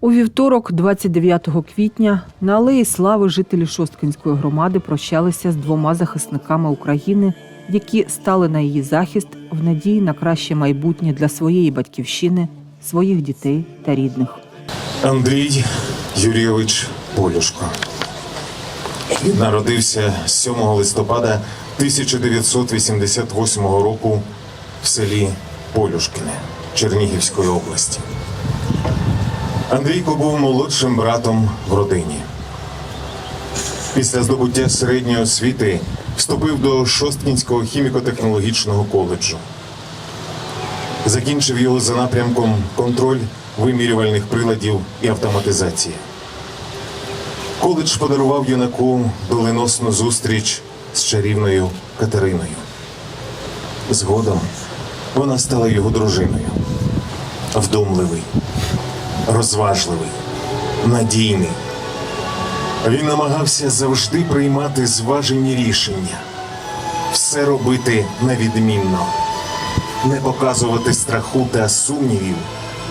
У вівторок, 29 квітня, на алеї Слави жителі Шосткинської громади прощалися з двома захисниками України, які стали на її захист в надії на краще майбутнє для своєї батьківщини, своїх дітей та рідних. Андрій Юрійович Полюшко. Народився 7 листопада 1988 року в селі Полюшкине Чернігівської області. Андрійко був молодшим братом в родині. Після здобуття середньої освіти вступив до Шосткінського хіміко-технологічного коледжу. Закінчив його за напрямком контроль вимірювальних приладів і автоматизація. Коледж подарував юнаку доленосну зустріч з чарівною Катериною. Згодом вона стала його дружиною. Вдумливий, розважливий, надійний. Він намагався завжди приймати зважені рішення, все робити навідмінно не показувати страху та сумнівів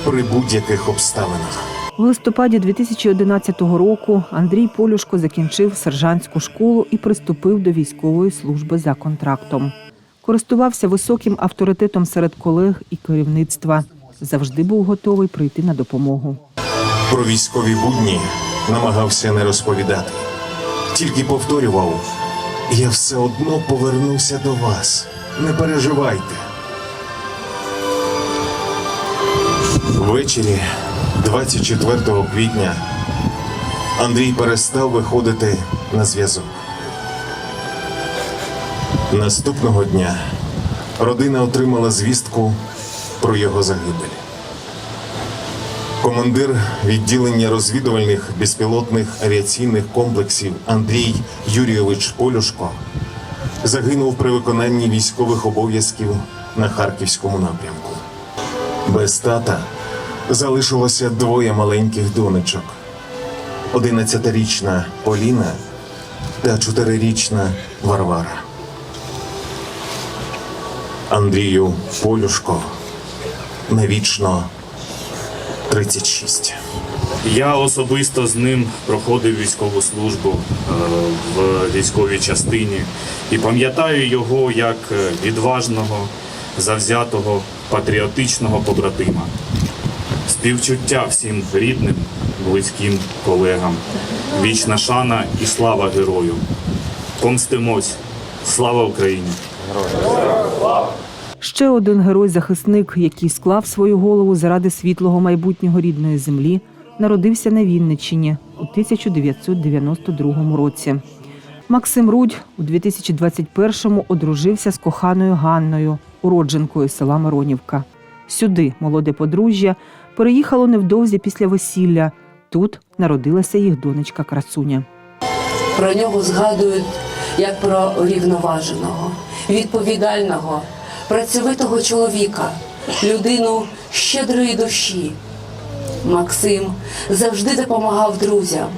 при будь-яких обставинах. В листопаді 2011 року Андрій Полюшко закінчив сержантську школу і приступив до військової служби за контрактом. Користувався високим авторитетом серед колег і керівництва. Завжди був готовий прийти на допомогу. Про військові будні намагався не розповідати, тільки повторював: я все одно повернуся до вас. Не переживайте. Ввечері 24 квітня Андрій перестав виходити на зв'язок. Наступного дня родина отримала звістку про його загибель. Командир відділення розвідувальних безпілотних авіаційних комплексів Андрій Юрійович Полюшко загинув при виконанні військових обов'язків на харківському напрямку. Без тата залишилося двоє маленьких донечок: 11-річна Поліна та 4-річна Варвара. Андрію Полюшко навічно 36. Я особисто з ним проходив військову службу е, в військовій частині і пам'ятаю його як відважного, завзятого, патріотичного побратима. Співчуття всім рідним, близьким колегам. Вічна шана і слава герою. Помстимось. Слава Україні! Ще один герой-захисник, який склав свою голову заради світлого майбутнього рідної землі, народився на Вінниччині у 1992 році. Максим Рудь у 2021-му одружився з коханою Ганною, уродженкою села Миронівка. Сюди молоде подружжя переїхало невдовзі після весілля. Тут народилася їх донечка Красуня. Про нього згадують як про рівноваженого, відповідального, працьовитого чоловіка, людину щедрої душі. Максим завжди допомагав друзям,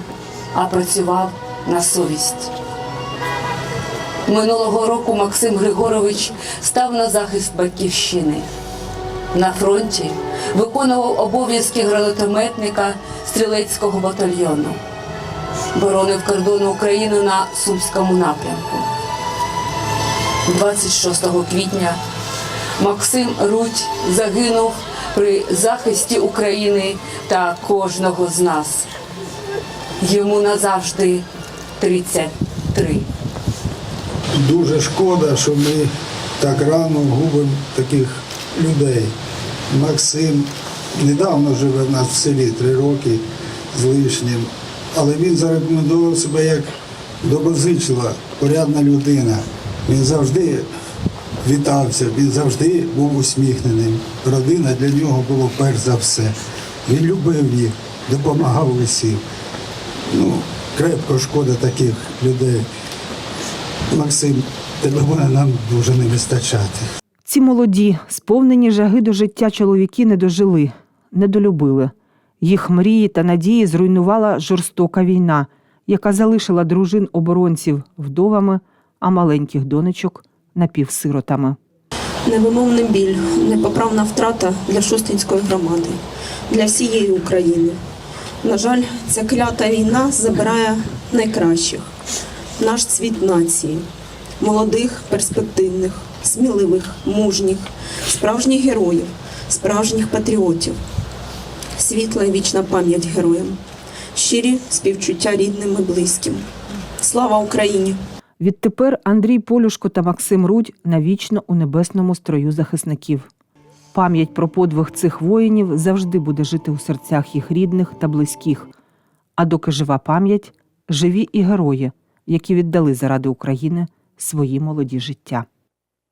а працював на совість. Минулого року Максим Григорович став на захист батьківщини. На фронті виконував обов'язки гранатометника стрілецького батальйону боронив кордони України на Сумському напрямку. 26 квітня Максим Рудь загинув при захисті України та кожного з нас. Йому назавжди 33. Дуже шкода, що ми так рано губимо таких людей. Максим недавно живе в нас в селі три роки з лишнім, але він зарекомендував себе як доброзичлива, порядна людина. Він завжди вітався, він завжди був усміхненим. Родина для нього була перш за все. Він любив їх, допомагав усім. Ну, крепко шкода таких людей. Максим, тебе буде нам дуже не вистачати. Ці молоді, сповнені жаги до життя чоловіки не дожили, не долюбили. Їх мрії та надії зруйнувала жорстока війна, яка залишила дружин оборонців вдовами, а маленьких донечок напівсиротами. Невимовний біль, непоправна втрата для Шостинської громади, для всієї України. На жаль, ця клята війна забирає найкращих, наш цвіт нації, молодих, перспективних, сміливих, мужніх, справжніх героїв, справжніх патріотів. Світла і вічна пам'ять героям, щирі співчуття рідним і близьким. Слава Україні! Відтепер Андрій Полюшко та Максим Рудь навічно у небесному строю захисників. Пам'ять про подвиг цих воїнів завжди буде жити у серцях їх рідних та близьких. А доки жива пам'ять, живі і герої, які віддали заради України свої молоді життя.